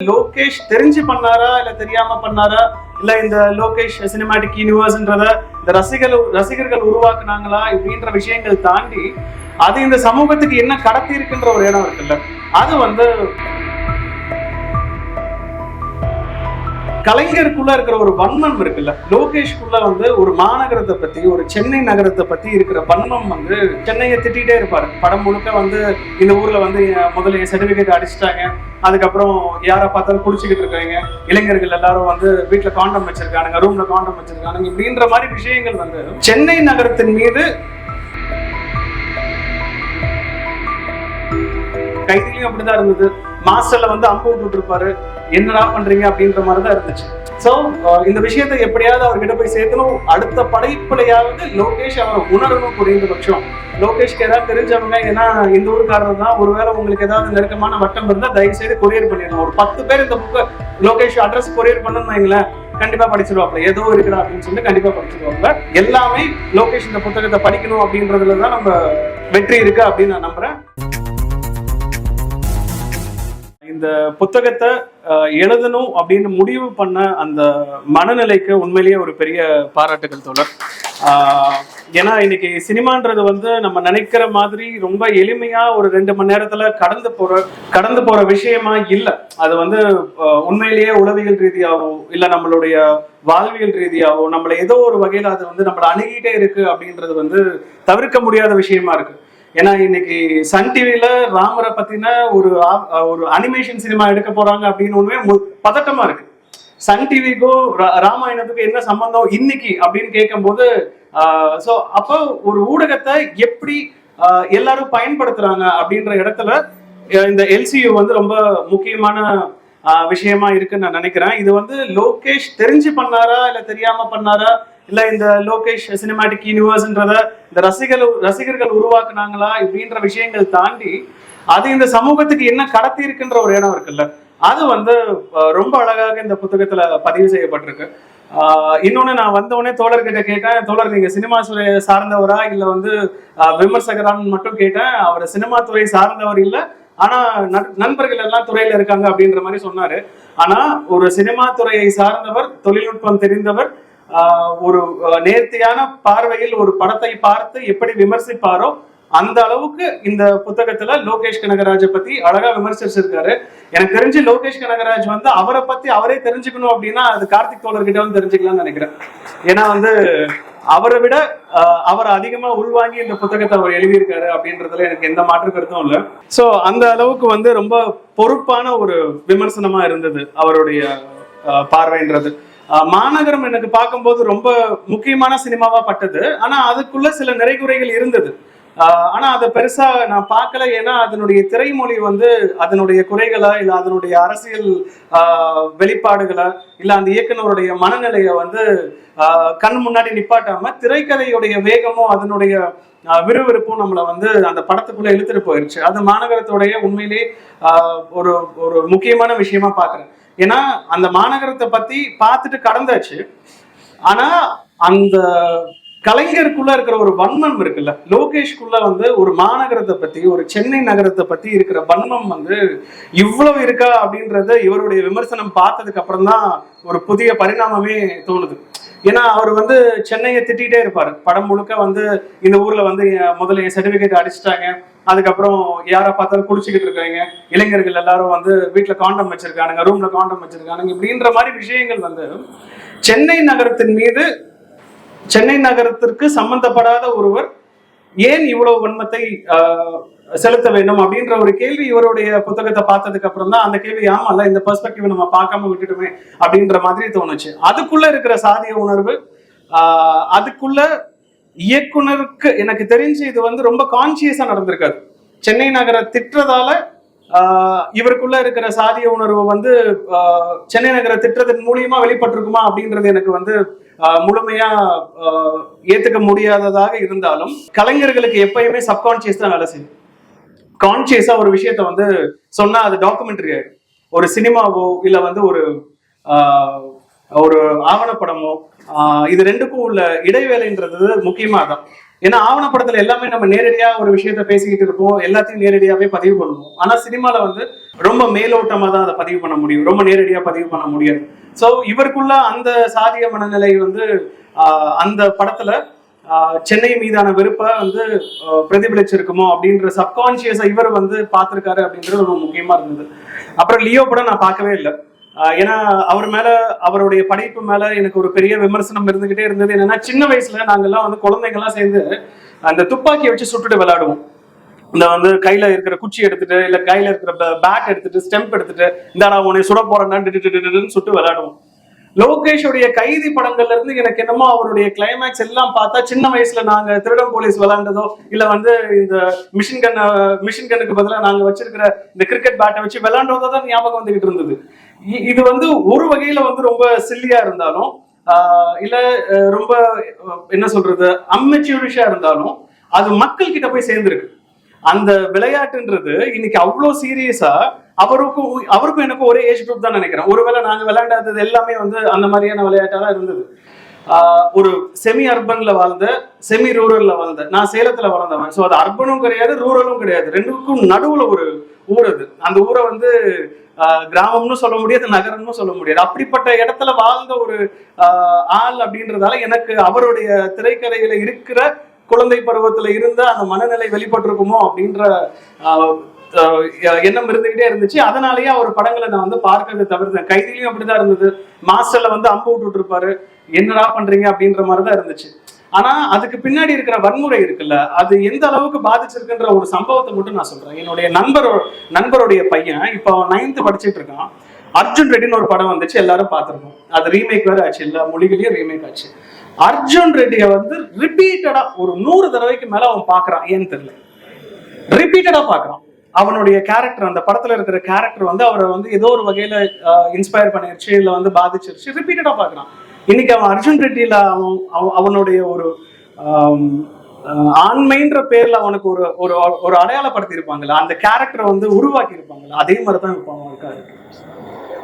லோகேஷ் தெரிஞ்சு பண்ணாரா இல்ல தெரியாம பண்ணாரா? இல்ல இந்த லோகேஷ் சினிமாட்டிக் யூனிவர்ஸ்ன்றத இந்த ரசிகர்கள் ரசிகர்கள் உருவாக்குனாங்களா இப்படின்ற விஷயங்கள் தாண்டி அது இந்த சமூகத்துக்கு என்ன கடத்தி இருக்குன்ற ஒரு இடம் இருக்குல்ல. அது வந்து கலைஞருக்குள்ள இருக்கிற ஒரு வன்மம் இருக்குல்ல? லோகேஷ்குள்ள வந்து ஒரு மாநகரத்தை பத்தி ஒரு சென்னை நகரத்தை பத்தி இருக்கிற வன்மம் வந்து சென்னையை திட்டிகிட்டே இருப்பாரு. படம் முழுக்க வந்து இந்த ஊர்ல வந்து முதல்ல என் சர்டிபிகேட் அடிச்சிட்டாங்க. அதுக்கப்புறம் யாரை பார்த்தாலும் குடிச்சுக்கிட்டு இருக்காங்க. இளைஞர்கள் எல்லாரும் வந்து வீட்டுல காண்டம் வச்சிருக்கானுங்க ரூம்ல காண்டம் வச்சிருக்கானுங்க. இப்படின்ற மாதிரி விஷயங்கள் வந்து சென்னை நகரத்தின் மீது கைதிலையும் அப்படிதான் இருந்தது. மாஸ்டர்ல வந்து அம்பு விட்டுட்டு இருப்பாரு என்னடா பண்றீங்க அப்படின்ற மாதிரி தான் இருந்துச்சு சோ இந்த விஷயத்தை எப்படியாவது அவர்கிட்ட போய் சேர்க்கணும். அடுத்த படைப்புலையாவது லோகேஷ் அவரை உணரணும் குறைந்தபட்சம். லோகேஷ்க்கு ஏதாவது தெரிஞ்சவங்க ஏன்னா இந்த ஊருக்காரர் தான். ஒருவேளை உங்களுக்கு ஏதாவது நெருக்கமான வட்டம் இருந்தால் தயவு செய்து கொரியர் பண்ணிடணும் ஒரு பத்து பேர் இந்த புக்கை லோகேஷ் அட்ரஸ் கொரியர் பண்ணணும்னு வைங்களேன். கண்டிப்பா படிச்சிருவாப்ல ஏதோ இருக்குடா அப்படின்னு சொல்லிட்டு கண்டிப்பா படிச்சிருவாப்ல எல்லாமே லோகேஷ் இந்த புத்தகத்தை படிக்கணும் அப்படின்றதுல தான் நம்ம வெற்றி இருக்கு அப்படின்னு நான் நம்புறேன். இந்த புத்தகத்தை அஹ், எழுதணும் அப்படின்னு முடிவு பண்ண அந்த மனநிலைக்கு உண்மையிலேயே ஒரு பெரிய பாராட்டுகள் தோழர். ஆஹ், ஏன்னா இன்னைக்கு சினிமான்றது வந்து நம்ம நினைக்கிற மாதிரி ரொம்ப எளிமையா ஒரு ரெண்டு மணி நேரத்துல கடந்து போற கடந்து போற விஷயமா இல்ல. அது வந்து உண்மையிலேயே உளவியல் ரீதியாவோ இல்ல நம்மளுடைய வாழ்வியல் ரீதியாவோ நம்மள ஏதோ ஒரு வகையில அது வந்து நம்மளை அணுகிட்டே இருக்கு அப்படின்றது வந்து தவிர்க்க முடியாத விஷயமா இருக்கு. ஏன்னா இன்னைக்கு சன் டிவில ராமரை பத்தின ஒரு ஒரு அனிமேஷன் சினிமா எடுக்க போறாங்க அப்படின்னு ஒண்ணுமே மு- பதட்டமா இருக்கு. சன் டிவிக்கும் ராமாயணத்துக்கும் என்ன சம்பந்தம் இன்னைக்கு அப்படின்னு கேட்கும்போது ஸோ அப்போ ஒரு ஊடகத்தை எப்படி எல்லாரும் பயன்படுத்துறாங்க அப்படின்ற இடத்துல இந்த எல்சியு வந்து ரொம்ப முக்கியமான விஷயமா இருக்குன்னு நான் நினைக்கிறேன். இது வந்து லோகேஷ் தெரிஞ்சு பண்ணாரா இல்ல தெரியாம பண்ணாரா இல்ல இந்த லோகேஷ் சினிமாட்டிக் யூனிவர்ஸ்ன்றத இந்த ரசிகர்கள் ரசிகர்கள் உருவாக்குனாங்களா இப்படின்ற விஷயங்கள் தாண்டி அது இந்த சமூகத்துக்கு என்ன கடத்தி இருக்குன்ற ஒரு இடம் இருக்குல்ல. அது வந்து ரொம்ப அழகாக இந்த புத்தகத்துல பதிவு செய்யப்பட்டிருக்கு. ஆஹ், இன்னொன்னு நான் வந்தவொடனே தோழர்கிட்ட கேட்டேன் தோழர் நீங்க சினிமா துறையை சார்ந்தவரா? இல்ல வந்து ஆஹ், விமர்சகரான்னு மட்டும் கேட்டேன். அவர் சினிமா துறை சார்ந்தவர் இல்ல. ஆனா நண்- நண்பர்கள் எல்லாம் துறையில இருக்காங்க அப்படின்ற மாதிரி சொன்னாரு. ஆனா ஒரு சினிமா துறையை சார்ந்தவர் தொழில்நுட்பம் தெரிந்தவர் ஒரு நேர்த்தியான பார்வையில் ஒரு படத்தை பார்த்து எப்படி விமர்சிப்பாரோ அந்த அளவுக்கு இந்த புத்தகத்துல லோகேஷ் கனகராஜ பத்தி அழகா விமர்சிச்சிருக்காரு. எனக்கு தெரிஞ்சு லோகேஷ் கனகராஜ் வந்து அவரை பத்தி அவரே தெரிஞ்சுக்கணும் அப்படின்னா அது கார்த்திக் தோழர்கிட்ட வந்து தெரிஞ்சுக்கலாம்னு நினைக்கிறேன். ஏன்னா வந்து அவரை விட ஆஹ், அவர் அதிகமா உள்வாங்கி இந்த புத்தகத்தை அவர் எழுதியிருக்காரு அப்படின்றதுல எனக்கு எந்த மாற்று கருத்தும் இல்லை. சோ அந்த அளவுக்கு வந்து ரொம்ப பொறுப்பான ஒரு விமர்சனமா இருந்தது அவருடைய பார்வைன்றது. மாநகரம் எனக்கு பார்க்கும்போது ரொம்ப முக்கியமான சினிமாவா பட்டது. ஆனா அதுக்குள்ள சில நிறைகுறைகள் இருந்தது. ஆஹ், ஆனா அதை பெருசா நான் பார்க்கல. ஏன்னா அதனுடைய திரைமொழி வந்து அதனுடைய குறைகளா இல்ல அதனுடைய அரசியல் ஆஹ், வெளிப்பாடுகளா இல்ல அந்த இயக்குனருடைய மனநிலையை வந்து ஆஹ், கண் முன்னாடி நிப்பாட்டாம திரைக்கதையுடைய வேகமும் அதனுடைய விறுவிறுப்பும் நம்மளை வந்து அந்த படத்துக்குள்ள இழுத்துட்டு போயிருச்சு. அது மாநகரத்துடைய உண்மையிலே ஆஹ், ஒரு ஒரு முக்கியமான விஷயமா பாக்குறேன் ஏன்னா அந்த மாநகரத்தை பத்தி பார்த்துட்டு கடந்தாச்சு. ஆனா அந்த கலைஞருக்குள்ள இருக்கிற ஒரு வன்மம் இருக்குல்ல லோகேஷ்குள்ள வந்து ஒரு மாநகரத்தை பத்தி ஒரு சென்னை நகரத்தை பத்தி இருக்கிற வன்மம் வந்து இவ்வளவு இருக்கா அப்படின்றத இவருடைய விமர்சனம் பார்த்ததுக்கு அப்புறம் தான் ஒரு புதிய பரிணாமமே தோணுது. ஏன்னா அவர் வந்து சென்னையை திட்டிகிட்டே இருப்பார். படம் முழுக்க வந்து இந்த ஊர்ல வந்து முதல்ல என் சர்டிபிகேட் அடிச்சிட்டாங்க. அதுக்கப்புறம் யாரை பார்த்தாலும் குடிச்சுக்கிட்டு இருக்காங்க. இளைஞர்கள் எல்லாரும் வந்து வீட்டில் காண்டம் வச்சிருக்கானுங்க ரூம்ல காண்டம் வச்சிருக்கானுங்க இப்படின்ற மாதிரி விஷயங்கள் வந்து சென்னை நகரத்தின் மீது சென்னை நகரத்திற்கு சம்பந்தப்படாத ஒருவர் ஏன் இவ்வளவு வன்மத்தை செலுத்த வேண்டும் அப்படின்ற ஒரு கேள்வி இவருடைய புத்தகத்தை பார்த்ததுக்கு அப்புறம் தான் அந்த கேள்வி ஆமால இந்த பெர்ஸ்பெக்டிவ் நம்ம பார்க்காம விட்டுட்டுமே அப்படின்ற மாதிரி தோணுச்சு. அதுக்குள்ள இருக்கிற சாதிய உணர்வு ஆஹ், அதுக்குள்ள இயக்குனருக்கு எனக்கு தெரிஞ்சு இது வந்து ரொம்ப கான்சியஸா நடந்திருக்காது. சென்னை நகர திட்டுறதால ஆஹ், இவருக்குள்ள இருக்கிற சாதிய உணர்வு வந்து ஆஹ், சென்னை நகர திட்டத்தின் மூலியமா வெளிப்பட்டிருக்குமா அப்படின்றது எனக்கு வந்து ஆஹ், முழுமையா ஏத்துக்க முடியாததாக இருந்தாலும் கலைஞர்களுக்கு எப்பயுமே சப்கான்சியஸ் தான் வேலை செய்யும். கான்சியஸா ஒரு விஷயத்த வந்து சொன்னா அது டாக்குமெண்ட்ரி ஆயிடும். ஒரு சினிமாவோ இல்ல வந்து ஒரு ஆஹ், ஒரு ஆவணப்படமோ இது ரெண்டுக்கும் உள்ள இடைவேளைன்றது முக்கியமா தான் ஏன்னா ஆவணப்படத்துல எல்லாமே நம்ம நேரடியா ஒரு விஷயத்த பேசிக்கிட்டு இருப்போம் எல்லாத்தையும் நேரடியாவே பதிவு பண்ணுவோம். ஆனா சினிமால வந்து ரொம்ப மேலோட்டமா தான் அதை பதிவு பண்ண முடியும். ரொம்ப நேரடியா பதிவு பண்ண முடியாது. சோ இவருக்குள்ள அந்த சாதிய மனநிலை வந்து அந்த படத்துல சென்னை மீதான வெறுப்பை வந்து பிரதிபலிச்சிருக்குமோ அப்படின்ற சப்கான்சியஸை இவர் வந்து பார்த்திருக்காரு அப்படின்றது ரொம்ப முக்கியமா இருந்தது. அப்புறம் லியோ படம் நான் பார்க்கவே இல்லை. ஏன்னா அவர் மேல அவருடைய படைப்பு மேல எனக்கு ஒரு பெரிய விமர்சனம் இருந்துகிட்டே இருந்தது. என்னன்னா சின்ன வயசுல நாங்கெல்லாம் வந்து குழந்தைங்கெல்லாம் சேர்ந்து அந்த துப்பாக்கியை வச்சு சுட்டுட்டு விளையாடுவோம். இந்த வந்து கையில இருக்கிற குச்சி எடுத்துட்டு இல்ல கையில இருக்கிற பேட் எடுத்துட்டு ஸ்டெம்ப் எடுத்துட்டு இந்தாடா உன்னை சுட போறேன்னு சுட்டு விளையாடுவோம். லோகேஷுடைய கைதி படங்கள்ல இருந்து எனக்கு என்னமோ அவருடைய கிளைமேக்ஸ் எல்லாம் பார்த்தா சின்ன வயசுல நாங்க திருடம் போலீஸ் விளையாண்டதோ இல்ல வந்து இந்த மிஷின் கன் மிஷின் கன்னுக்கு பதிலா நாங்க வச்சிருக்கிற இந்த கிரிக்கெட் பேட்டை வச்சு விளாண்டதோ தான் ஞாபகம் வந்துகிட்டு இருந்தது. இது வந்து ஒரு வகையில வந்து ரொம்ப சில்லியா இருந்தாலும் ஆஹ் இல்ல ரொம்ப என்ன சொல்றது அம்மெச்சூரிஷா இருந்தாலும் அது மக்கள் கிட்ட போய் சேர்ந்திருக்கு. அந்த விளையாட்டுன்றது இன்னைக்கு அவ்வளோ சீரியஸா அவருக்கும் அவருக்கும் எனக்கும் ஒரே ஏஜ் குரூப் தான் நினைக்கிறேன். ஒருவேளை நாங்க விளையாண்டாதது எல்லாமே வந்து அந்த மாதிரியான விளையாட்டா தான் இருந்தது. ஆஹ் ஒரு செமி அர்பன்ல வாழ்ந்த செமி ரூரல்ல வாழ்ந்த நான் சேலத்துல வளர்ந்தவன். ஸோ அது அர்பனும் கிடையாது ரூரலும் கிடையாது. ரெண்டுக்கும் நடுவுல ஒரு ஊர் அது. அந்த ஊரை வந்து ஆஹ் கிராமம்னு சொல்ல முடியாது நகரம்னு சொல்ல முடியாது. அப்படிப்பட்ட இடத்துல வாழ்ந்த ஒரு ஆஹ் ஆள் அப்படின்றதால எனக்கு அவருடைய திரைக்கதையில இருக்கிற குழந்தை பருவத்துல இருந்த அந்த மனநிலை வெளிப்பட்டிருக்குமோ அப்படின்ற ஆஹ் எண்ணம் இருந்துகிட்டே இருந்துச்சு. அதனாலயே அவர் படங்களை நான் வந்து பார்க்கறத தவிர்த்தேன். கைதிலையும் அப்படிதான் இருந்தது. மாஸ்டர்ல வந்து அம்பு விட்டுட்டு இருப்பாரு என்னடா பண்றீங்க அப்படின்ற மாதிரி தான் இருந்துச்சு. ஆனா அதுக்கு பின்னாடி இருக்கிற வன்முறை இருக்குல்ல அது எந்த அளவுக்கு பாதிச்சிருக்குன்ற ஒரு சம்பவத்தை மட்டும் நான் சொல்றேன். என்னுடைய நண்பரோ நண்பருடைய பையன் இப்போ அவன் நைன்த் படிச்சிட்டு இருக்கான். அர்ஜுன் ரெட்டின்னு ஒரு படம் வந்துச்சு எல்லாரும் பார்த்துருக்கோம். அது ரீமேக் வேற ஆச்சு எல்லா மொழிகளையும் ரீமேக் ஆச்சு. அர்ஜுன் ரெட்டியை வந்து ரிப்பீட்டடா ஒரு நூறு தடவைக்கு மேல அவன் பாக்குறான் ஏன்னு தெரியல. ரிப்பீட்டடா பாக்குறான் அவனுடைய கேரக்டர் அந்த படத்துல இருக்கிற கேரக்டர் வந்து அவரை வந்து ஏதோ ஒரு வகையில இன்ஸ்பயர் பண்ணிருச்சு இல்ல வந்து பாதிச்சிருச்சு ரிப்பீட்டடா பாக்குறான் இன்னைக்கு அவன் அர்ஜுன் ரெட்டியில அவன் அவனுடைய ஒரு ஆண்மைன்ற பேர்ல அவனுக்கு ஒரு ஒரு ஒரு அடையாளப்படுத்தி இருப்பாங்கல்ல அந்த கேரக்டரை வந்து உருவாக்கி இருப்பாங்கல்ல அதே மாதிரிதான் இப்போ அவன் இருக்காரு.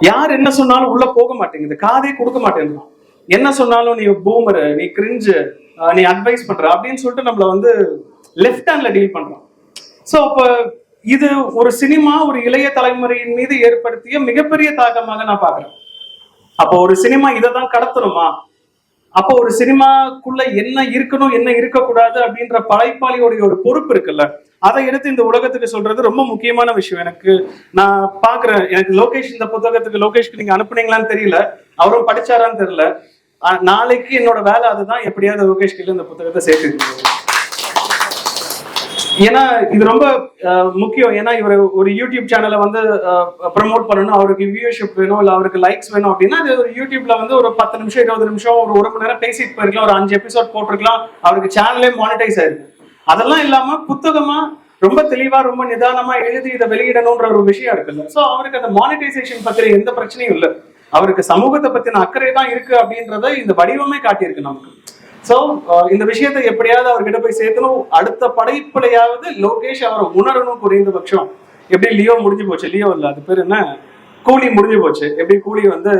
யார் என்ன சொன்னாலும் உள்ள போக மாட்டேங்குது காதே கொடுக்க மாட்டேங்கிறான் என்ன சொன்னாலும் நீ பூமரு நீ கிரிஞ்சு நீ அட்வைஸ் பண்ற அப்படின்னு சொல்லிட்டு நம்மள வந்து லெஃப்ட் ஹேண்ட்ல டீல் பண்றான். சோ அப்போ இது ஒரு சினிமா ஒரு இளைய தலைமுறையின் மீது ஏற்படுத்திய மிகப்பெரிய தாக்கமாக நான் பாக்குறேன் அப்போ ஒரு சினிமா இதை தான் கடத்தணுமா? அப்போ ஒரு சினிமாக்குள்ள என்ன இருக்கணும் என்ன இருக்கக்கூடாது அப்படின்ற படைப்பாளியோடைய ஒரு பொறுப்பு இருக்குல்ல? அதை எடுத்து இந்த உலகத்துக்கு சொல்றது ரொம்ப முக்கியமான விஷயம். எனக்கு நான் பாக்குறேன் எனக்கு லோகேஷ் இந்த புத்தகத்துக்கு லோகேஷ்க்கு நீங்க அனுப்புனீங்களான்னு தெரியல. அவரும் படிச்சாரான்னு தெரியல. நாளைக்கு என்னோட வேலை அதுதான். எப்படியாவது லோகேஷ்கிட்ட இந்த புத்தகத்தை சேர்த்து ஏன்னா இது ரொம்ப அஹ், முக்கியம். ஏன்னா இவர் ஒரு யூடியூப் சேனலை வந்து ப்ரமோட் பண்ணணும். அவருக்கு வியூஷிப் வேணும் இல்ல அவருக்கு லைக்ஸ் வேணும் அப்படின்னா அது ஒரு யூடியூப்ல வந்து ஒரு பத்து நிமிஷம் இருபது நிமிஷம் ஒரு ஒரு மணி நேரம் பேசிட்டு போயிருக்கலாம். ஒரு அஞ்சு எபிசோட் போட்டிருக்கலாம். அவருக்கு சேனலே மானிட்டைஸ் ஆயிருக்கு. அதெல்லாம் இல்லாம புத்தகமா ரொம்ப தெளிவா ரொம்ப நிதானமா எழுதி இதை வெளியிடணும்ன்ற ஒரு விஷயம் இருக்குல்ல. சோ அவருக்கு அந்த மானிட்டைசேஷன் பத்தின எந்த பிரச்சனையும் இல்ல. அவருக்கு சமூகத்தை பத்தின அக்கறை தான் இருக்கு அப்படின்றத இந்த வடிவமே காட்டியிருக்கு நமக்கு. சோ uh, இந்த விஷயத்தை எப்படியாவது அவர்கிட்ட போய் சேர்த்தணும் அடுத்த படைப்புலையாவது லோகேஷ் அவரை உணரணும் குறைந்தபட்சம். எப்படி லியோ முடிஞ்சு போச்சு? லியோ இல்ல அது பேர் என்ன? கூலி முடிஞ்சு போச்சு. எப்படி கூலி வந்து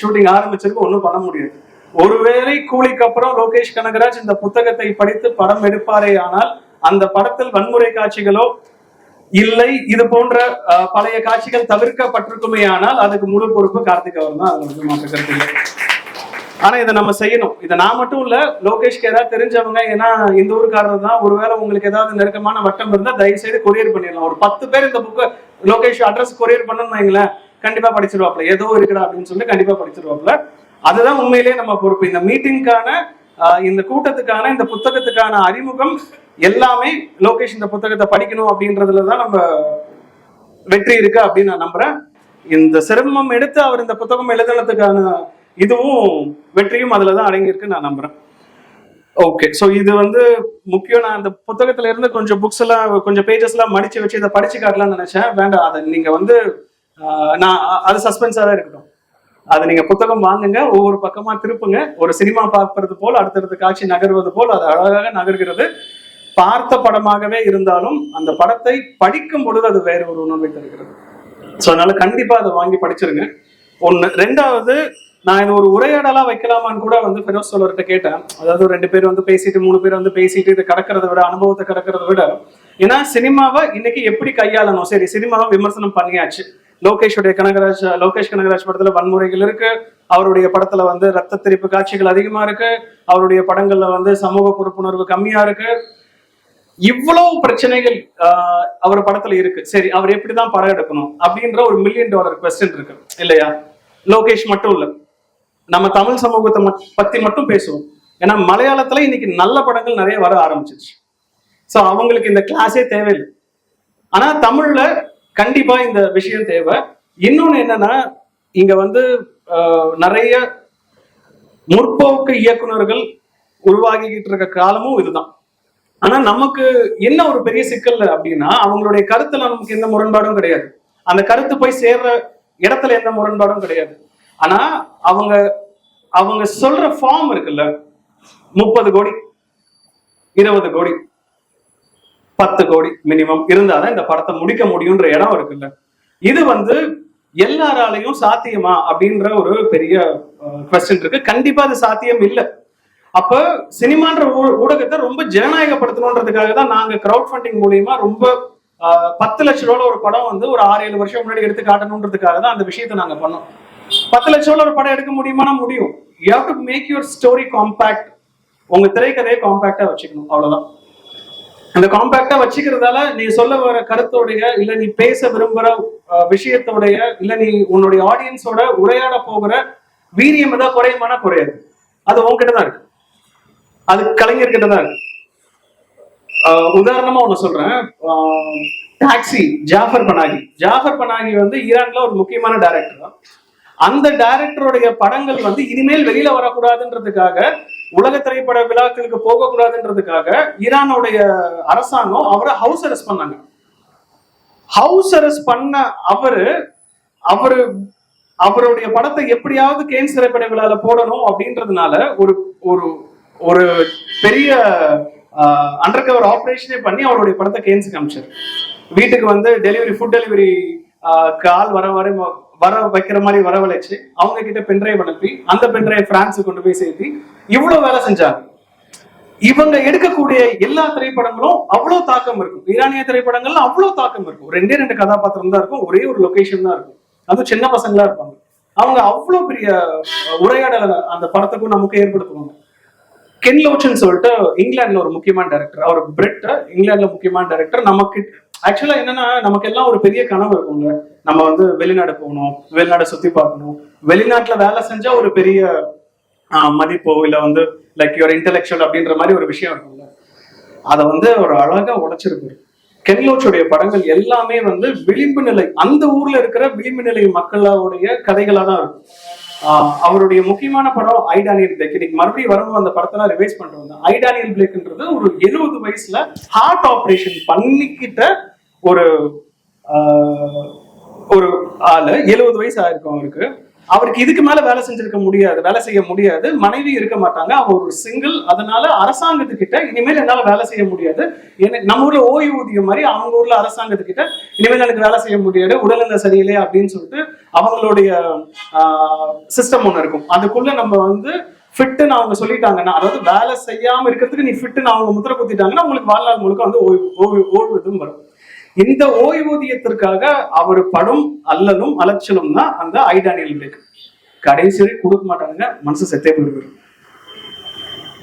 ஷூட்டிங் ஆரம்பிச்சிருக்கு ஒன்றும் பண்ண முடியாது ஒருவேளை கூலிக்கு அப்புறம் லோகேஷ் கனகராஜ் இந்த புத்தகத்தை படித்து படம் எடுப்பாரே ஆனால் அந்த படத்தில் வன்முறை காட்சிகளோ இல்லை இது போன்ற பழைய காட்சிகள் தவிர்க்கப்பட்டிருக்குமே ஆனால் அதுக்கு முழு பொறுப்பு கார்த்திக் அவர் தான் அதுல வந்து மாற்று கருத்து ஆனா இதை நம்ம செய்யணும். இதை நான் மட்டும் இல்ல லோகேஷ்க்கு ஏதாவது தெரிஞ்சவங்க ஏன்னா இந்த ஊருக்காரர் தான் ஒருவேளை உங்களுக்கு ஏதாவது நெருக்கமான வட்டம் இருந்தா தயவு செய்து கொரியர் பண்ணிடலாம். ஒரு பத்து பேர் இந்த புக்கை லோகேஷ் அட்ரஸ் கொரியர் பண்ணணும் வைங்களேன் கண்டிப்பா படிச்சிருவாப்ல ஏதோ இருக்குடா அப்படின்னு சொல்லி கண்டிப்பா படிச்சிருவாப்ல அதுதான் உண்மையிலேயே நம்ம பொறுப்பு. இந்த மீட்டிங்கான இந்த கூட்டத்துக்கான இந்த புத்தகத்துக்கான அறிமுகம் எல்லாமே லோகேஷ் இந்த புத்தகத்தை படிக்கணும் அப்படின்றதுல தான் நம்ம வெற்றி இருக்கு அப்படின்னு நான் நம்புறேன். இந்த சிரமம் எடுத்து அவர் இந்த புத்தகம் எழுதுனதுக்கான இதுவும் வெற்றியும் அதுல தான் அடங்கியிருக்கு நான் நம்புறேன். ஓகே ஸோ இது வந்து முக்கியம் நான் அந்த புத்தகத்துல இருந்து கொஞ்சம் புக்ஸ் எல்லாம் கொஞ்சம் பேஜஸ் எல்லாம் மடிச்சு வச்சு இதை படிச்சு காட்டலாம்னு நினைச்சேன். வேண்டாம் அதை நீங்க வந்து நான் அது சஸ்பென்ஸாக தான் இருக்கட்டும். அதை நீங்க புத்தகம் வாங்குங்க ஒவ்வொரு பக்கமா திருப்புங்க. ஒரு சினிமா பார்ப்பது போல் அடுத்தடுத்த காட்சி நகர்வது போல் அது அழகாக நகர்கிறது. பார்த்த படமாகவே இருந்தாலும் அந்த படத்தை படிக்கும் பொழுது அது வேற ஒரு உணர்வை தருகிறது. ஸோ அதனால கண்டிப்பா அதை வாங்கி படிச்சிருங்க. ஒன்று ரெண்டாவது நான் இது ஒரு உரையாடலா வைக்கலாமான்னு கூட வந்து ஃபெரோஸ் சொல்லர்கிட்ட கேட்டேன். அதாவது ரெண்டு பேர் வந்து பேசிட்டு மூணு பேர் வந்து பேசிட்டு இது கடக்கிறத விட அனுபவத்தை கடக்கிறத விட ஏன்னா சினிமாவை இன்னைக்கு எப்படி கையாளணும்? சரி சினிமாவை விமர்சனம் பண்ணியாச்சு. லோகேஷுடைய கனகராஜ் லோகேஷ் கனகராஜ் படத்துல வன்முறைகள் இருக்கு. அவருடைய படத்துல வந்து ரத்த தெரிப்பு காட்சிகள் அதிகமா இருக்கு. அவருடைய படங்கள்ல வந்து சமூக பொறுப்புணர்வு கம்மியா இருக்கு. இவ்வளவு பிரச்சனைகள் அவர் படத்துல இருக்கு. சரி அவர் எப்படிதான் படம் எடுக்கணும்? அப்படின்ற ஒரு மில்லியன் டாலர் கொஸ்டின் இருக்கு. இல்லையா? லோகேஷ் மட்டும் இல்லை. நம்ம தமிழ் சமூகத்தை பத்தி மட்டும் பேசுவோம். ஏன்னா மலையாளத்துல இன்னைக்கு நல்ல படங்கள் நிறைய வர ஆரம்பிச்சிருச்சு. சோ அவங்களுக்கு இந்த கிளாஸே தேவையில்லை. ஆனா தமிழ்ல கண்டிப்பா இந்த விஷயம் தேவை. இன்னொன்னு என்னன்னா இங்க வந்து ஆஹ், நிறைய முற்போக்கு இயக்குனர்கள் உருவாகிக்கிட்டு இருக்க காலமும் இதுதான். ஆனா நமக்கு என்ன ஒரு பெரிய சிக்கல் அப்படின்னா அவங்களுடைய கருத்துல நமக்கு எந்த முரண்பாடும் கிடையாது. அந்த கருத்து போய் சேர்ற இடத்துல எந்த முரண்பாடும் கிடையாது. ஆனா அவங்க அவங்க சொல்ற ஃபார்ம் இருக்குல்ல? முப்பது கோடி இருபது கோடி பத்து கோடி மினிமம் இருந்தாதான் இந்த படத்தை முடிக்க முடியும்ன்ற இடம் இருக்குல்ல? இது வந்து எல்லாராலையும் சாத்தியமா அப்படின்ற ஒரு பெரிய கொஸ்டின் இருக்கு. கண்டிப்பா அது சாத்தியம் இல்லை. அப்ப சினிமான்ற ஊடகத்தை ரொம்ப ஜனநாயகப்படுத்தணுன்றதுக்காக தான் நாங்க கிரவுட் ஃபண்டிங் மூலியமா ரொம்ப ஆஹ், பத்து லட்ச ரூபால ஒரு படம் வந்து ஒரு ஆறு ஏழு வருஷம் முன்னாடி எடுத்து காட்டணுன்றதுக்காக தான் அந்த விஷயத்தை நாங்க பண்ணோம். பத்து லட்சம்ல ஒரு படம் எடுக்க முடியுமானா முடியும். You to make your story compact உங்க திரைக்கதையை காம்பேக்டா வச்சுக்கணும். அவ்வளவுதான். அந்த காம்பேக்டா வச்சுக்கிறதால நீ சொல்ல வர கருத்தோடைய இல்ல நீ பேச விரும்புற விஷயத்தோடைய இல்ல நீ உன்னுடைய ஆடியன்ஸோட உரையாட போகிற வீரியம் ஏதாவது குறையுமானா குறையாது. அது உன்கிட்ட தான் இருக்கு. அது கலைஞர்கிட்ட தான் இருக்கு. உதாரணமா ஒண்ணு சொல்றேன். Taxi Jafar Panahi Jafar Panahi வந்து ஈரான்ல ஒரு முக்கியமான டைரக்டர் தான். அந்த டைரக்டருடைய படங்கள் வந்து இனிமேல் வெளியில வரக்கூடாதுன்றதுக்காக உலக திரைப்பட விழாக்களுக்கு போகக்கூடாதுன்றதுக்காக ஈரானுடைய அரசாங்கம் அவரை ஹவுஸ் அரெஸ்ட் பண்ணாங்க. ஹவுஸ் அரெஸ்ட் பண்ண அவரு அவரு அவருடைய படத்தை எப்படியாவது கேன்ஸ் திரைப்பட விழால போடணும் அப்படின்றதுனால ஒரு ஒரு ஒரு பெரிய அண்டர் கவர் ஆப்ரேஷனே பண்ணி அவருடைய படத்தை கேன்ஸ் காமிச்சார் வீட்டுக்கு வந்து டெலிவரி ஃபுட் டெலிவரி கால் வர வர வர வைக்கிற மாதிரி வரவழைச்சு அவங்க கிட்ட பென்ட்ரைவ் அனுப்பி அந்த பென்ட்ரைவ் பிரான்ஸுக்கு கொண்டு போய் சேர்த்து இவ்வளவு வேலை செஞ்சாங்க. இவங்க எடுக்கக்கூடிய எல்லா திரைப்படங்களும் அவ்வளவு தாக்கம் இருக்கும். ஈரானிய திரைப்படங்கள்ல அவ்வளவு தாக்கம் இருக்கும். ரெண்டே ரெண்டு கதாபாத்திரம் தான் இருக்கும் ஒரே ஒரு லொகேஷன் தான் இருக்கும். அதுவும் சின்ன பசங்களா இருப்பாங்க. அவங்க அவ்வளவு பெரிய உரையாடலை அந்த படத்துக்கும் நமக்கு ஏற்படுத்துவாங்க. கென் லோச்சன் சொல்லிட்டு இங்கிலாந்துல ஒரு முக்கியமான டேரக்டர் அவர் பிரிட் இங்கிலாந்துல முக்கியமான டேரக்டர் நமக்கு ஆக்சுவலா என்னன்னா நமக்கு எல்லாம் ஒரு பெரிய கனவு இருக்குங்க நம்ம வந்து வெளிநாடு போகணும் வெளிநாடு சுத்தி பார்க்கணும். வெளிநாட்டுல வேலை செஞ்சா ஒரு பெரிய மதிப்போ இல்ல வந்து லைக் யுவர் இன்டெலெக்சுவல் அப்படின்ற மாதிரி ஒரு விஷயம் இருக்கும்ல. அதை வந்து ஒரு அழகா உடைச்சிருக்கு. கென்லோச்சுடைய படங்கள் எல்லாமே வந்து விளிம்பு நிலை அந்த ஊர்ல இருக்கிற விளிம்பு நிலை மக்களோடைய கதைகளா தான் இருக்கும். அவருடைய முக்கியமான படம் ஐடானியல் பிளேக். இன்னைக்கு மறுபடியும் வரும்போது அந்த படத்தெல்லாம் ரிவைஸ் பண்ணிட்டு வந்தேன் ஐடானியல் பிளேக்ன்றது ஒரு எழுபது வயசுல ஹார்ட் ஆப்ரேஷன் பண்ணிக்கிட்ட ஒரு ஒரு ஆளு. எழுபது வயசு ஆயிருக்கும் அவருக்கு. அவருக்கு இதுக்கு மேல வேலை செஞ்சிருக்க முடியாது வேலை செய்ய முடியாது. மனைவி இருக்க மாட்டாங்க. அவர் ஒரு சிங்கிள் அதனால அரசாங்கத்துக்கிட்ட இனிமேல் என்னால வேலை செய்ய முடியாது. நம்ம ஊர்ல ஓய்வூதியம் மாதிரி அவங்க ஊர்ல அரசாங்கத்துக்கிட்ட இனிமேல் எனக்கு வேலை செய்ய முடியாது. உடல்நல சரியில்லை அப்படின்னு சொல்லிட்டு அவங்களுடைய சிஸ்டம் ஒன்று இருக்கும். அதுக்குள்ள நம்ம வந்து ஃபிட்டுன்னு அவங்க சொல்லிட்டாங்கன்னா அதாவது வேலை செய்யாம இருக்கிறதுக்கு நீ ஃபிட்டுன்னு அவங்க முத்திர குத்திட்டாங்கன்னா உங்களுக்கு வாழ்நாள் முழுக்க வந்து ஓய்வு ஓய்வு ஓய்வு எதுவும் வரும். இந்த ஓய்வூதியத்திற்காக அவர் படும் அல்லலும் அலட்சலும் தான் அந்த ஐடானியல் பிரேக் கடைசி வரை கொடுக்க மாட்டாங்க மனசு செத்தே போயிருக்கு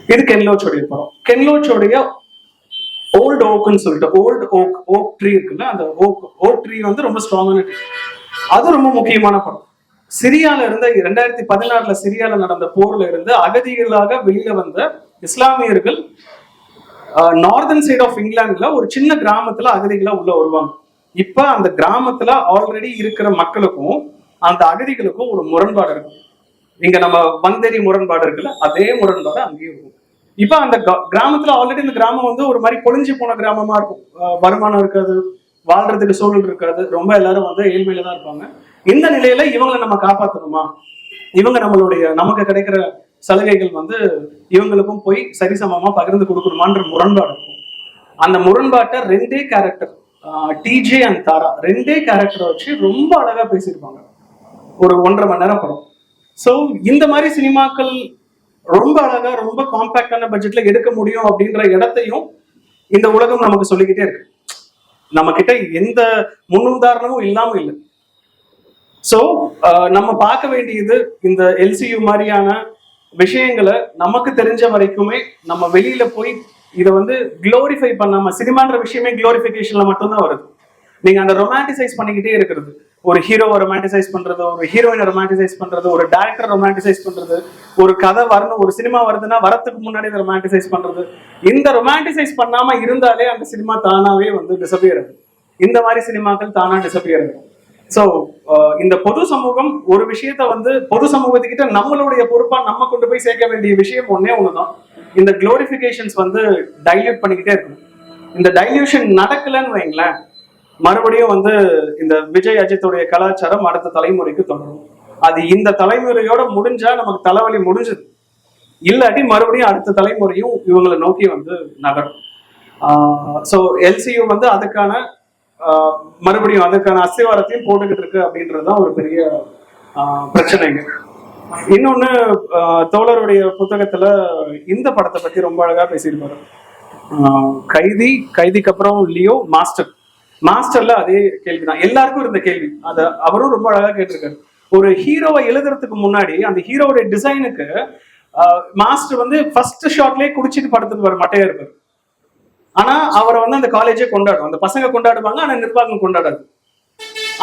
இது கென்லோச்சோடைய படம். கென்லோச்சோடைய ஓல்டு ஓக்குன்னு சொல்லிட்டு ஓல்டு ஓக் ஓக் ட்ரீ இருக்குல்ல அந்த ஓக் ஓக் ட்ரீ வந்து ரொம்ப ஸ்ட்ராங்கான ட்ரீ அது ரொம்ப முக்கியமான படம். சிரியால இருந்த ரெண்டாயிரத்தி பதினாறுல சிரியால நடந்த போர்ல இருந்து அகதிகளாக வெளியில வந்த இஸ்லாமியர்கள் நார்தன் சைடு ஆஃப் இங்கிலாந்துல ஒரு சின்ன கிராமத்துல அகதிகளா உள்ள வருவாங்க. இப்ப அந்த கிராமத்துல ஆல்ரெடி இருக்கிற மக்களுக்கும் அந்த அகதிகளுக்கும் ஒரு முரண்பாடு இருக்கும். இங்க நம்ம வந்தேரி முரண்பாடு இருக்குல்ல அதே முரண்பாடு அங்கேயும் இருக்கும். இப்ப அந்த கிராமத்துல ஆல்ரெடி இந்த கிராமம் வந்து ஒரு மாதிரி பொழிஞ்சு போன கிராமமா இருக்கும். வருமானம் இருக்காது வாழ்றதுக்கு சூழல் இருக்காது ரொம்ப எல்லாரும் வந்து ஏழ்மையில தான் இருப்பாங்க. இந்த நிலையில இவங்களை நம்ம காப்பாத்தணுமா? இவங்க நம்மளுடைய நமக்கு கிடைக்கிற சலுகைகள் வந்து இவங்களுக்கும் போய் சரிசமமா பகிர்ந்து கொடுக்கணுமான்ற முரண்பாடு இருக்கும். அந்த முரண்பாட்டை ரெண்டே கேரக்டர் டிஜே அண்ட் தாரா ரெண்டே கேரக்டரை வச்சு ரொம்ப அழகா பேசியிருப்பாங்க. ஒரு ஒன்றரை மணி நேரம் படம். ஸோ இந்த மாதிரி சினிமாக்கள் ரொம்ப அழகா ரொம்ப காம்பாக்டான பட்ஜெட்ல எடுக்க முடியும் அப்படின்ற இடத்தையும் இந்த உலகம் நமக்கு சொல்லிக்கிட்டே இருக்கு. நம்ம கிட்ட எந்த முன்னுதாரணமும் இல்லாம இல்லை. ஸோ நம்ம பார்க்க வேண்டியது இந்த எல்சியு மாதிரியான விஷயங்களை நமக்கு தெரிஞ்ச வரைக்குமே நம்ம வெளியில போய் இதை வந்து குளோரிஃபை பண்ணாம சினிமான்ற விஷயமே குளோரிஃபிகேஷன்ல மட்டும்தான் வருது. நீங்க அந்த ரொமான்டிசைஸ் பண்ணிக்கிட்டே இருக்கிறது. ஒரு ஹீரோவை ரொமான்டிசைஸ் பண்றது ஒரு ஹீரோயினை ரொமான்டிசைஸ் பண்றது ஒரு டேரக்டர் ரொமான்டிசைஸ் பண்றது ஒரு கதை வரணும் ஒரு சினிமா வருதுன்னா வரத்துக்கு முன்னாடி ரொமான்டிசைஸ் பண்றது. இந்த ரொமான்டிசைஸ் பண்ணாம இருந்தாலே அந்த சினிமா தானாவே வந்து டிசப்பியர் ஆகும் இந்த மாதிரி சினிமாக்கள் தானா டிசப்பியர் ஆகும் ஸோ uh, இந்த பொது சமூகம் ஒரு விஷயத்த வந்து பொது சமூகத்துக்கிட்ட நம்மளுடைய பொறுப்பா நம்ம கொண்டு போய் சேர்க்க வேண்டிய விஷயம் ஒன்னே ஒண்ணுதான். இந்த குளோரிபிகேஷன்ஸ் வந்து டைல்யூட் பண்ணிக்கிட்டே இருக்கணும் இந்த டைல்யூஷன் நடக்கலன்னு வைங்களேன் மறுபடியும் வந்து இந்த விஜய் அஜித்துடைய கலாச்சாரம் அடுத்த தலைமுறைக்கு தொடரும். அது இந்த தலைமுறையோட முடிஞ்சா நமக்கு தலைவலி முடிஞ்சது. இல்லாட்டி மறுபடியும் அடுத்த தலைமுறையும் இவங்களை நோக்கி வந்து நகரும். ஸோ எல்சியு வந்து அதுக்கான மறுபடியும் அதுக்கான அசைவாரத்தையும் போட்டுக்கிட்டு இருக்கு அப்படின்றது தான் ஒரு பெரிய ஆஹ், பிரச்சனைங்க. இன்னொன்னு தோழருடைய புத்தகத்துல இந்த படத்தை பத்தி ரொம்ப அழகா பேசியிருப்பாரு. ஆஹ், கைதி கைதிக்கு அப்புறம் லியோ மாஸ்டர். மாஸ்டர்ல அதே கேள்விதான். எல்லாருக்கும் இருந்த கேள்வி. அத அவரும் ரொம்ப அழகா கேட்டிருக்காரு. ஒரு ஹீரோவை எழுதுறதுக்கு முன்னாடி அந்த ஹீரோவுடைய டிசைனுக்கு மாஸ்டர் வந்து ஃபர்ஸ்ட் ஷாட்லயே குடிச்சிட்டு படத்துக்கு வர மட்டையா இருப்பாரு. ஆனா அவரை வந்து அந்த காலேஜே கொண்டாடும் அந்த பசங்க கொண்டாடுவாங்க ஆனா நிர்வாகம் கொண்டாடாது.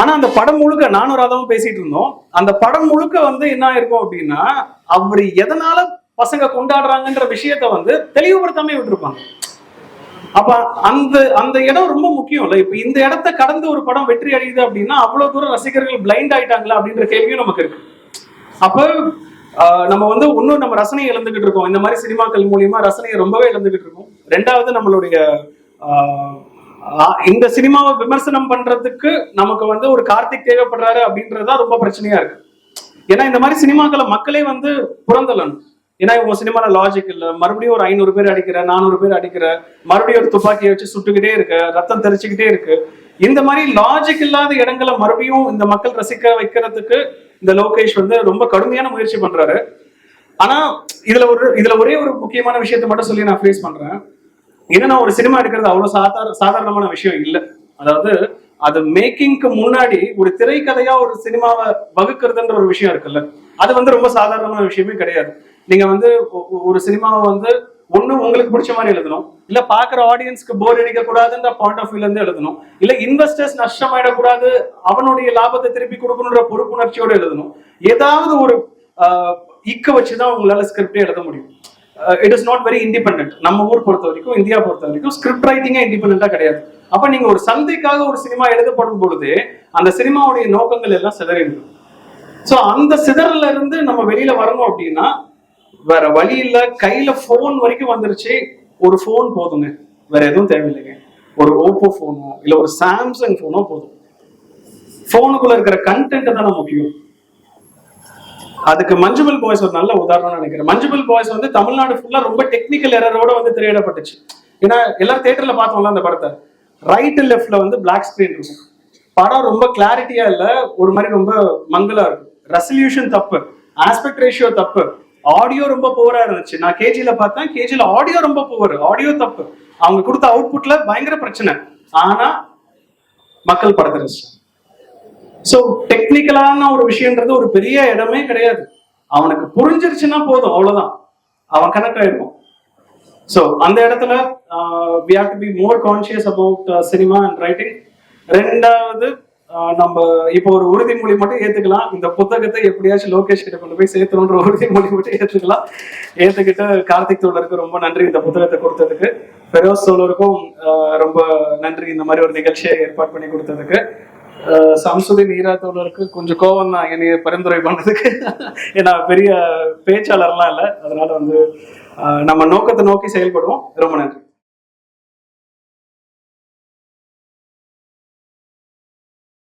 ஆனா அந்த படம் முழுக்க நானும் ராதாவும் பேசிட்டு இருந்தோம். அந்த படம் முழுக்க வந்து என்ன இருக்கும் அப்படின்னா அவர் எதனால பசங்க கொண்டாடுறாங்கன்ற விஷயத்த வந்து தெளிவுபடுத்தாமே விட்டுருப்பாங்க. அப்ப அந்த அந்த இடம் ரொம்ப முக்கியம் இல்ல. இப்ப இந்த இடத்த கடந்து ஒரு படம் வெற்றி அடையுது அப்படின்னா அவ்வளவு தூரம் ரசிகர்கள் பிளைண்ட் ஆயிட்டாங்களா அப்படின்ற கேள்வியும் நமக்கு இருக்கு. அப்ப நம்ம வந்து இன்னும் நம்ம ரசனையை இழந்துகிட்டு இருக்கோம். இந்த மாதிரி சினிமாக்கள் மூலியமா ரசனையை ரொம்பவே இழந்துகிட்டு இருக்கோம். ரெண்டாவது நம்மளுடைய இந்த சினிமாவை விமர்சனம் பண்றதுக்கு நமக்கு வந்து ஒரு கார்த்திக் தேவைப்படுறாரு அப்படின்றதுதான் ரொம்ப பிரச்சனையா இருக்கு. ஏன்னா இந்த மாதிரி சினிமாக்களை மக்களே வந்து புறந்தள்ளணும் ஏன்னா இவங்க சினிமால லாஜிக் இல்ல. மறுபடியும் ஒரு ஐநூறு பேர் அடிக்கிற நானூறு பேர் அடிக்கிற மறுபடியும் ஒரு துப்பாக்கியை வச்சு சுட்டுக்கிட்டே இருக்கு ரத்தம் தெரிச்சுக்கிட்டே இருக்கு. இந்த மாதிரி லாஜிக் இல்லாத இடங்களை மறுபடியும் இந்த மக்கள் ரசிக்க வைக்கிறதுக்கு இந்த லோகேஷ் வந்து ரொம்ப கடுமையான முயற்சி பண்றாரு. ஆனா இதுல ஒரு இதுல ஒரே ஒரு முக்கியமான விஷயத்தை மட்டும் சொல்லி நான் ஃபேஸ் பண்றேன். என்னன்னா ஒரு சினிமா எடுக்கிறது அவ்வளவு சாதாரண சாதாரணமான விஷயம் இல்லை. அதாவது அது மேக்கிங்க்கு முன்னாடி ஒரு திரைக்கதையா ஒரு சினிமாவை வகுக்கிறதுன்ற ஒரு விஷயம் இருக்குல்ல. அது வந்து ரொம்ப சாதாரணமான விஷயமே கிடையாது. நீங்க வந்து ஒரு சினிமாவை வந்து ஒண்ணு உங்களுக்கு பிடிச்ச மாதிரி எழுதணும். இல்ல பாக்குற ஆடியன்ஸ்க்கு போர் அடிக்க கூடாதுன்ற பாயிண்ட் ஆஃப் வியூல இருந்து எழுதணும். இல்ல இன்வெஸ்டர்ஸ் நஷ்டமாயிடக்கூடாது அவனுடைய லாபத்தை திருப்பி கொடுக்கணுன்ற பொறுப்புணர்ச்சியோட எழுதணும். ஏதாவது ஒரு இக்க வச்சுதான் உங்களால ஸ்கிரிப்டே எழுத முடியும். It is not very independent நம்ம ஊர் பொறுத்த வரைக்கும் இந்தியா பொறுத்த வரைக்கும் ஸ்கிரிப்ட் ரைட்டிங்கே இண்டிபெண்டா கிடையாது. அப்ப நீங்க ஒரு சந்தைக்காக ஒரு சினிமா எழுதப்படும் பொழுது அந்த சினிமாவுடைய நோக்கங்கள் எல்லாம் சிதறிடும் சோ அந்த சிதறல இருந்து நம்ம வெளியில வரணும் அப்படின்னா வேற வழி இல்ல. கையில போன் வரைக்கும் வந்துருச்சு. ஒரு போன் போதுங்க. வேற எதுவும் தேவையில்லைங்க. ஒரு ஓப்போ போனோ இல்ல ஒரு சாம்சங் போனோ போதும். போனுக்குள்ள இருக்கிற கண்டென்ட் தானே முக்கியம். அதுக்கு மஞ்சுமல் பாய்ஸ் ஒரு நல்ல உதாரணம் நினைக்கிறேன். மஞ்சுமல் பாய்ஸ் வந்து தமிழ்நாடு ஃபுல்லா ரொம்ப டெக்னிக்கல் எரரோட வந்து திரையிடப்பட்டுச்சு. ஏன்னா எல்லாரும் தேட்டர்ல பார்த்தோம்ல அந்த படத்தை. ரைட் லெஃப்ட்ல வந்து பிளாக் ஸ்கிரீன் இருக்கும். படம் ரொம்ப கிளாரிட்டியா இல்ல ஒரு மாதிரி ரொம்ப மங்களா இருக்கும். ரெசல்யூஷன் தப்பு. ஆஸ்பெக்ட் ரேஷியோ தப்பு. ஆடியோ ரொம்ப புவரா இருந்துச்சு. நான் கேஜியில பார்த்தேன். கேஜியில ஆடியோ ரொம்ப புவர் ஆடியோ தப்பு. அவங்க கொடுத்த அவுட்புட்ல பயங்கர பிரச்சனை. ஆனா மக்கள் படத்தை ஸோ சோ டெக்னிக்கலான ஒரு விஷயம்ன்றது ஒரு பெரிய இடமே கிடையாது. அவனுக்கு புரிஞ்சிருச்சுன்னா போதும். அவ்வளவுதான். அவன் கனெக்ட் ஆயிருக்கும் ஸோ அந்த இடத்துல we have to be more conscious about cinema and writing ரெண்டாவது நம்ம இப்போ ஒரு உறுதிமொழி மட்டும் ஏத்துக்கலாம். இந்த புத்தகத்தை எப்படியாச்சும் லோகேஷ் கிட்ட கொண்டு போய் சேர்த்தணுன்ற உறுதிமொழி மட்டும் ஏத்துக்கலாம். ஏத்துக்கிட்டு கார்த்திக் தோழருக்கு ரொம்ப நன்றி இந்த புத்தகத்தை கொடுத்ததுக்கு. பெரோஸ் தோழருக்கும் ஆஹ் ரொம்ப நன்றி இந்த மாதிரி ஒரு நிகழ்ச்சியை ஏற்பாடு பண்ணி கொடுத்ததுக்கு. ஆஹ் நீரா ஈரா தோழருக்கு கொஞ்சம் கோவம் தான் என்னைய பரிந்துரை பண்ணதுக்கு. ஏன்னா பெரிய பேச்சாளர்லாம் இல்லை. அதனால வந்து நம்ம நோக்கத்தை நோக்கி செயல்படுவோம். ரொம்ப நன்றி.